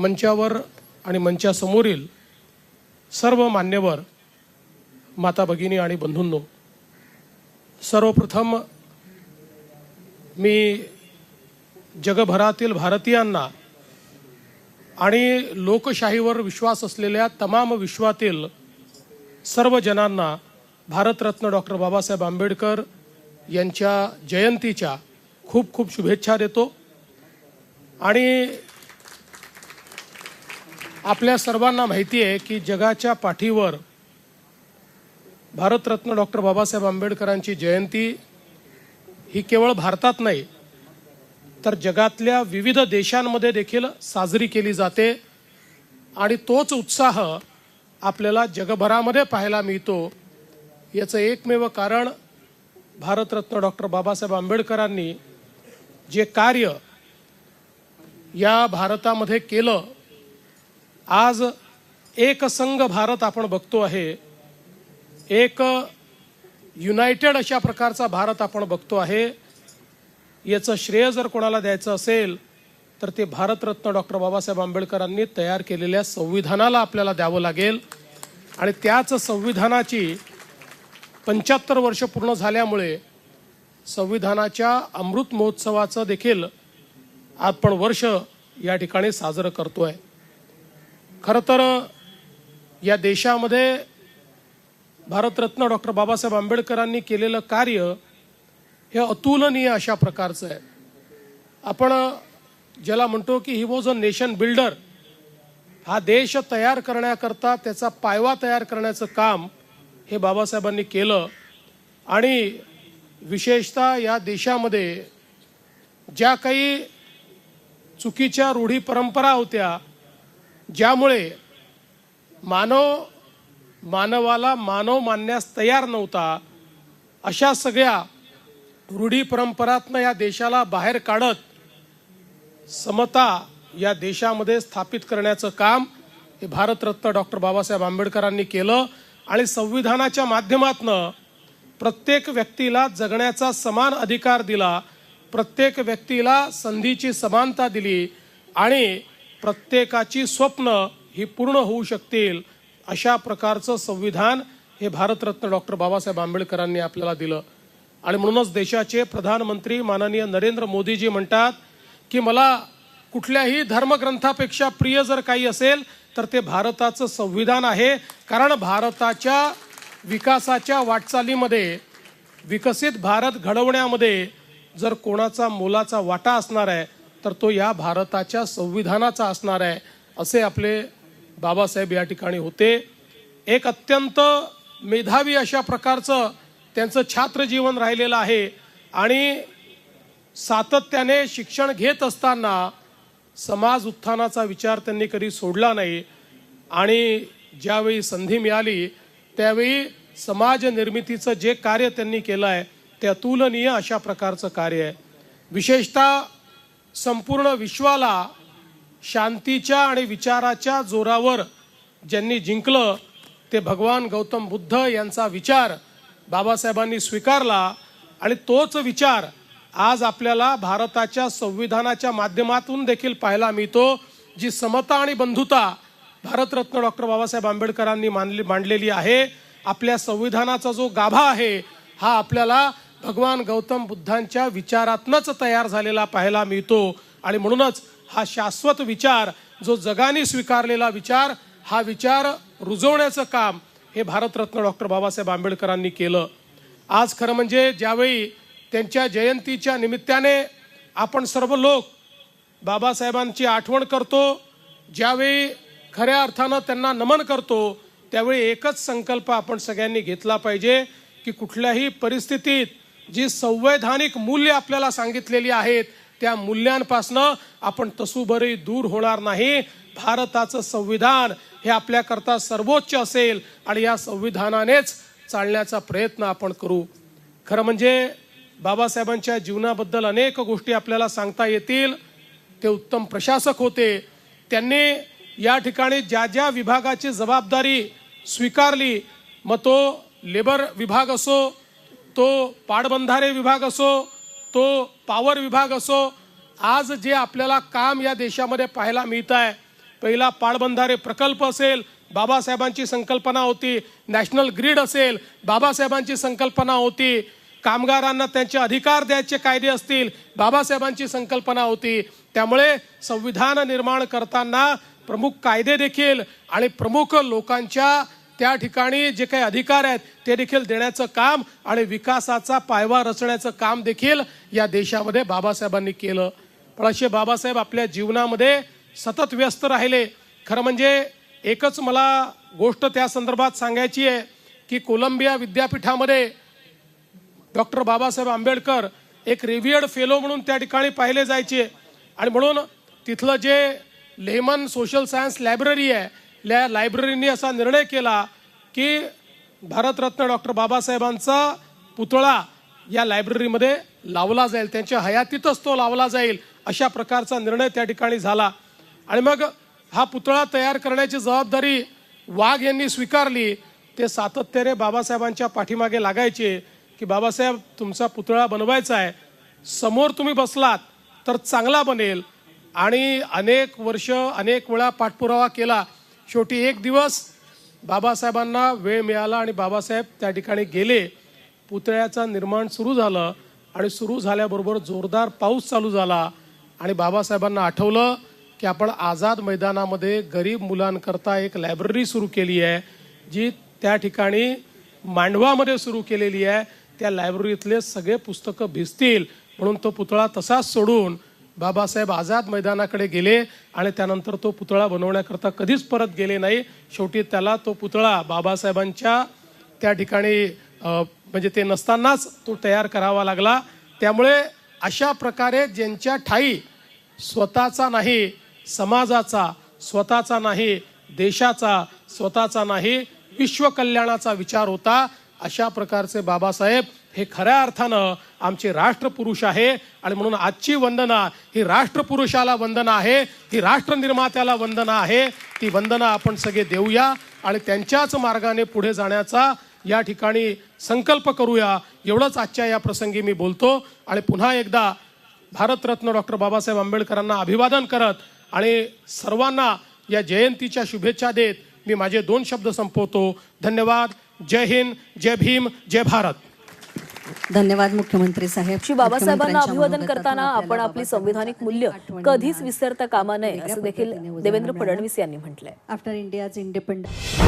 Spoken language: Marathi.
मंचावर आणि मंचासमोरील सर्व मान्यवर माता भगिनी आणि बंधूंनो सर्वप्रथम मी जगभरातील भारतीयांना आणि लोकशाहीवर विश्वास असलेल्या तमाम विश्वातील सर्व जनांना भारतरत्न डॉक्टर बाबासाहेब आंबेडकर यांच्या जयंतीच्या खूप खूप शुभेच्छा देतो. आणि आपल्या सर्वांना माहिती आहे की जगाच्या पाठीवर भारतरत्न डॉक्टर बाबासाहेब आंबेडकरांची जयंती ही केवळ भारतात नाही तर जगातल्या विविध देशांमध्ये देखील साजरी केली जाते आणि तोच उत्साह आपल्याला जगभरामध्ये पाहायला मिळतो. याचं एकमेव कारण भारतरत्न डॉक्टर बाबासाहेब आंबेडकरांनी जे कार्य या भारतामध्ये केलं आज एक संघ भारत आपण बघतो आहे. एक युनायटेड अशा प्रकारचा भारत आपण बघतो आहे. याचं श्रेय जर कोणाला द्यायचं असेल तर ते भारतरत्न डॉक्टर बाबासाहेब आंबेडकरांनी तयार केलेल्या संविधानाला आपल्याला द्यावं लागेल. आणि त्याच संविधानाची पंच्याहत्तर वर्ष पूर्ण झाल्यामुळे संविधानाच्या अमृत महोत्सवाचं देखील आपण वर्ष या ठिकाणी साजरं करतो आहे खरं तर या देशामध्ये भारतरत्न डॉक्टर बाबासाहेब आंबेडकरांनी केलेलं कार्य हे अतुलनीय अशा प्रकारचं आहे. आपण ज्याला म्हणतो की he was a nation builder हा देश तयार करण्याकरता त्याचा पायवा तयार करण्याचं काम हे बाबासाहेबांनी केलं. आणि विशेषतः या देशामध्ये ज्या काही चुकीच्या रूढी परंपरा होत्या ज्यामुळे मानव मानवाला मानव मानण्यास तयार नव्हता अशा सगळ्या रूढी परंपरातनं या देशाला बाहेर काढत समता या देशामध्ये स्थापित करण्याचं काम हे भारतरत्न डॉक्टर बाबासाहेब आंबेडकरांनी केलं आणि संविधानाच्या माध्यमातनं प्रत्येक व्यक्तीला जगण्याचा समान अधिकार दिला प्रत्येक व्यक्तीला संधीची समानता दिली आणि प्रत्येकाची स्वप्न ही पूर्ण होऊ शकतील अशा प्रकारचं संविधान हे भारतरत्न डॉक्टर बाबासाहेब आंबेडकरांनी आपल्याला दिलं. आणि म्हणूनच देशाचे प्रधानमंत्री माननीय नरेंद्र मोदीजी म्हणतात की मला कुठल्याही धर्मग्रंथापेक्षा प्रिय जर काही असेल तर ते भारताचं संविधान आहे. कारण भारताच्या विकासाच्या वाटचालीमध्ये विकसित भारत घडवण्यामध्ये जर कोणाचा मोलाचा वाटा असणार आहे तर तो या भारताच्या संविधानाचा असणार आहे असे आपले बाबासाहेब या ठिकाणी होते. एक अत्यंत मेधावी अशा प्रकारचं त्यांचं छात्र जीवन राहिलेलं आहे आणि सातत्याने शिक्षण घेत असताना समाज उत्थानाचा विचार त्यांनी कधी सोडला नाही आणि ज्यावेळी संधी मिळाली त्यावेळी समाज निर्मितीचं जे कार्य त्यांनी केलं आहे ते अतुलनीय अशा प्रकारचं कार्य आहे. विशेषतः संपूर्ण विश्वाला शांतीच्या आणि विचाराच्या जोरावर ज्यांनी जिंकलं ते भगवान गौतम बुद्ध यांचा विचार बाबासाहेबांनी स्वीकारला आणि तोच विचार आज आपल्याला भारताच्या संविधानाच्या माध्यमातून देखील पाहायला मिळतो जी समता आणि बंधुता भारतरत्न डॉक्टर बाबासाहेब आंबेडकरांनी मानली मांडलेली आहे. आपल्या संविधानाचा जो गाभा आहे हा आपल्याला भगवान गौतम बुद्धांच्या विचारातनच तयार झालेला पाहायला मिळतो. आणि म्हणूनच हा शाश्वत विचार जो जगाने स्वीकारलेला विचार हा विचार रुजवण्याचं काम हे भारतरत्न डॉक्टर बाबासाहेब आंबेडकरांनी केलं. आज खरं म्हणजे ज्यावेळी त्यांच्या जयंतीच्या निमित्ताने आपण सर्व लोक बाबासाहेबांची आठवण करतो ज्यावेळी खऱ्या अर्थानं त्यांना नमन करतो त्यावेळी एकच संकल्प आपण सगळ्यांनी घेतला पाहिजे की कुठल्याही परिस्थितीत जी संवैधानिक मूल्य आपल्याला सांगितलेली आहेत त्या मूल्यांपासनं आपण तसूबरही दूर होणार नाही. भारताचं संविधान हे आपल्याकरता सर्वोच्च असेल आणि या संविधानानेच चालण्याचा प्रयत्न आपण करू. खरं म्हणजे बाबासाहेबांच्या जीवनाबद्दल अनेक गोष्टी आपल्याला सांगता येतील. ते उत्तम प्रशासक होते. त्यांनी या ठिकाणी ज्या ज्या विभागाची जबाबदारी स्वीकारली मग तो लेबर विभाग असो तो पाटबंधारे विभाग असो तो पॉवर विभाग असो आज जे आपल्याला काम या देशामध्ये पाहायला मिळत आहे पहिला पाडबंधारे प्रकल्प असेल बाबासाहेबांची संकल्पना होती नॅशनल ग्रीड असेल बाबासाहेबांची संकल्पना होती कामगारांना त्यांचे अधिकार द्यायचे कायदे असतील बाबासाहेबांची संकल्पना होती. त्यामुळे संविधान निर्माण करताना प्रमुख कायदे देखील आणि प्रमुख लोकांच्या त्या ठिकाणी जे काही अधिकार आहेत ते देखील देण्याचं काम आणि विकासाचा पायवा रचण्याचं काम देखील या देशामध्ये बाबासाहेबांनी केलं. पण असे बाबासाहेब आपल्या जीवनामध्ये सतत व्यस्त राहिले. खरं म्हणजे एकच मला गोष्ट त्या संदर्भात सांगायची आहे की कोलंबिया विद्यापीठामध्ये डॉक्टर बाबासाहेब आंबेडकर एक रिव्हियर्ड फेलो म्हणून त्या ठिकाणी पाहिले जायचे. आणि म्हणून तिथलं जे लेमन सोशल सायन्स लायब्ररी आहे त्या लायब्ररींनी असा निर्णय केला की भारतरत्न डॉक्टर बाबासाहेबांचा पुतळा या लायब्ररीमध्ये लावला जाईल. त्यांच्या हयातीतच तो लावला जाईल अशा प्रकारचा निर्णय त्या ठिकाणी झाला. आणि मग हा पुतळा तयार करण्याची जबाबदारी वाघ यांनी स्वीकारली. ते सातत्याने बाबासाहेबांच्या पाठीमागे लागायचे की बाबासाहेब तुमचा पुतळा बनवायचा आहे. समोर तुम्ही बसलात तर चांगला बनेल. आणि अनेक वर्ष अनेक वेळा पाठपुरावा केला. शेवटी एक दिवस बाबासाहेबांना वेळ मिळाला आणि बाबासाहेब त्या ठिकाणी गेले. पुतळ्याचं निर्माण सुरू झालं आणि सुरू झाल्याबरोबर जोरदार पाऊस चालू झाला आणि बाबासाहेबांना आठवलं की आपण आझाद मैदानामध्ये गरीब मुलांकरता एक लायब्ररी सुरू केली आहे जी त्या ठिकाणी मांडवामध्ये सुरू केलेली आहे. त्या लायब्ररीतले सगळे पुस्तकं भिजतील म्हणून तो पुतळा तसाच सोडून बाबासाहेब आझाद मैदानाकडे गेले आणि त्यानंतर तो पुतळा बनवण्याकरता कधीच परत गेले नाही. शेवटी त्याला तो पुतळा बाबासाहेबांच्या त्या ठिकाणी म्हणजे ते नसतानाच तो तयार करावा लागला. त्यामुळे अशा प्रकारे ज्यांच्या ठाई स्वतःचा नाही समाजाचा स्वतःचा नाही देशाचा स्वतःचा नाही विश्वकल्याणाचा विचार होता अशा प्रकारचे बाबासाहेब हे खऱ्या अर्थानं आमचे राष्ट्रपुरुष आहे. आणि म्हणून आजची वंदना ही राष्ट्रपुरुषाला वंदना आहे. ही राष्ट्रनिर्मात्याला वंदना आहे. ती वंदना आपण सगळे देऊया. आणि त्यांच्याच मार्गाने पुढे जाण्याचा या ठिकाणी संकल्प करूया. एवढंच आजच्या या प्रसंगी मी बोलतो. आणि पुन्हा एकदा भारतरत्न डॉक्टर बाबासाहेब आंबेडकरांना अभिवादन करत आणि सर्वांना या जयंतीच्या शुभेच्छा देत मी माझे दोन शब्द संपवतो. धन्यवाद. जय हिंद. जय भीम. जय भारत. धन्यवाद मुख्यमंत्री साहेब. श्री बाबासाहेबांना अभिवादन करताना आपण आपली संविधानिक मूल्य कधीच विसरता कामा नये असं देखील देवेंद्र. फडणवीस यांनी म्हटलंय. After India's independence